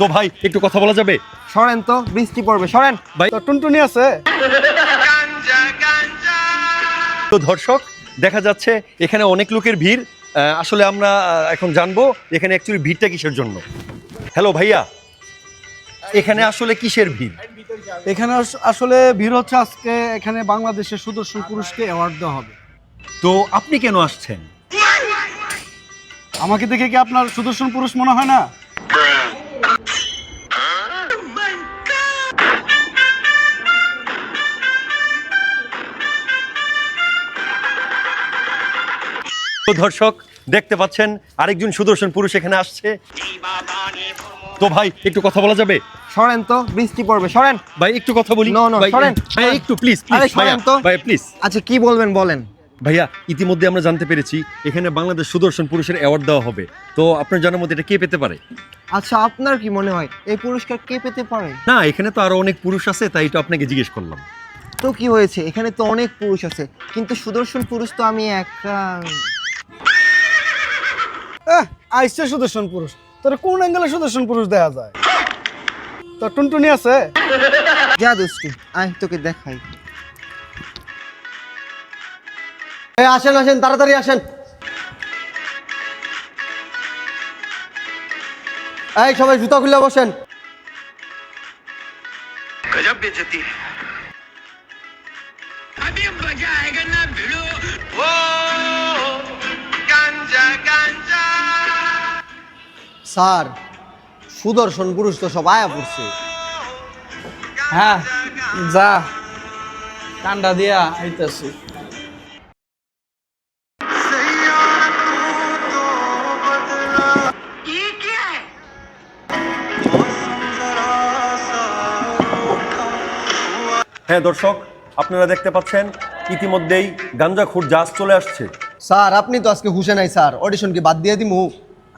তো ভাই একটু কথা বলা যাবে? সরেন তো বৃষ্টি পড়বে সরেন। ভাই তো টুনটুনি আছে। তো দর্শক দেখা যাচ্ছে এখানে অনেক লোকের ভিড়। আসলে আমরা এখন জানব এখানে অ্যাকচুয়ালি ভিড়টা কিসের জন্য। হ্যালো ভাইয়া। এখানে আসলে কিসের ভিড়? এখানে আসলে ভিড় হচ্ছে আজকে এখানে বাংলাদেশের সুদর্শন পুরুষকে অ্যাওয়ার্ড দেওয়া হবে। তো আপনি কেন আসছেন? আমাকে দেখে কি আপনার সুদর্শন পুরুষ মনে হয় না? তো দর্শক দেখতে পাচ্ছেন আরেকজন সুদর্শন পুরুষ এখানে আসছে। তো ভাই একটু কথা বলা যাবে? সরেন তো বৃষ্টি পড়বে সরেন। ভাই একটু কথা বলি। No, no, সরেন, ভাই একটু প্লিজ প্লিজ তো। ভাই প্লিজ আচ্ছা কি বলবেন বলেন। ভাইয়া ইতিমধ্যে আমরা জানতে পেরেছি এখানে বাংলাদেশ সুদর্শন পুরুষের অ্যাওয়ার্ড দেওয়া হবে। তো আপনার জানার মধ্যে এটা কে পেতে পারে? আচ্ছা আপনার কি মনে হয় এই পুরস্কার কে পেতে পারে? না এখানে তো আরও অনেক পুরুষ আছে তাই তো আপনাকে জিজ্ঞেস করলাম। তো কি হয়েছে? এখানে তো অনেক পুরুষ আছে কিন্তু সুদর্শন পুরুষ তো আমি একা এহ, আইসছে সুদর্শন পুরুষ তোর কোন অ্যাঙ্গেলে সুদর্শন পুরুষ দেয়া যায় তো টুনটুনি আছে যা দোস্তি আয় তোকে দেখাই এই আসেন আসেন তাড়াতাড়ি আসেন এই সবাই জুতা খুলে বসেন गजब बेचती है अभी मजा স্যার সুদর্শন পুরুষ তো সব আয়া পড়ছে। হ্যাঁ যা। কান্ডা দিয়া আইতাছি। হ্যাঁ দর্শক আপনারা দেখতে পাচ্ছেন ইতিমধ্যেই গাঞ্জাখুর জাহাজ চলে আসছে। স্যার আপনি তো আজকে হুসে নাই স্যার। অডিশন কি বাদ দিয়ে দিমু।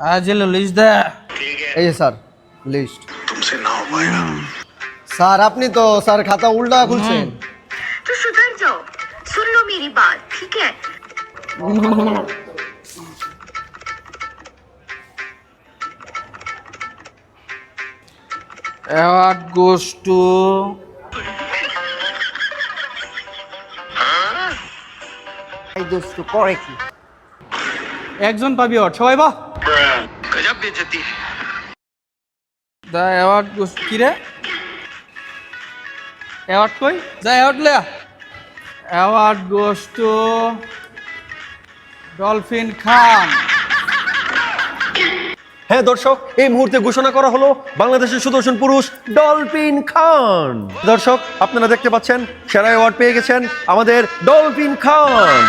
আজ এলো লিজ দে এই যে স্যার লিস্ট तुमसे ना हो पाएगा স্যার আপনি তো স্যার খাতা উল্টা খুলছেন तो सुधर जाओ सुन लो मेरी बात ठीक है অ্যাওয়ার্ড গোস টু এই দোস্ত করে কি একজন পাবি ওর সবাই বাহ কি রে? Award award award dolphin Khan. হ্যাঁ দর্শক এই মুহূর্তে ঘোষণা করা হলো বাংলাদেশের সুদর্শন পুরুষ ডলফিন খান। দর্শক আপনারা দেখতে পাচ্ছেন সেরা অ্যাওয়ার্ড পেয়ে গেছেন আমাদের ডলফিন খান।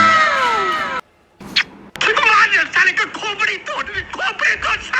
Tylko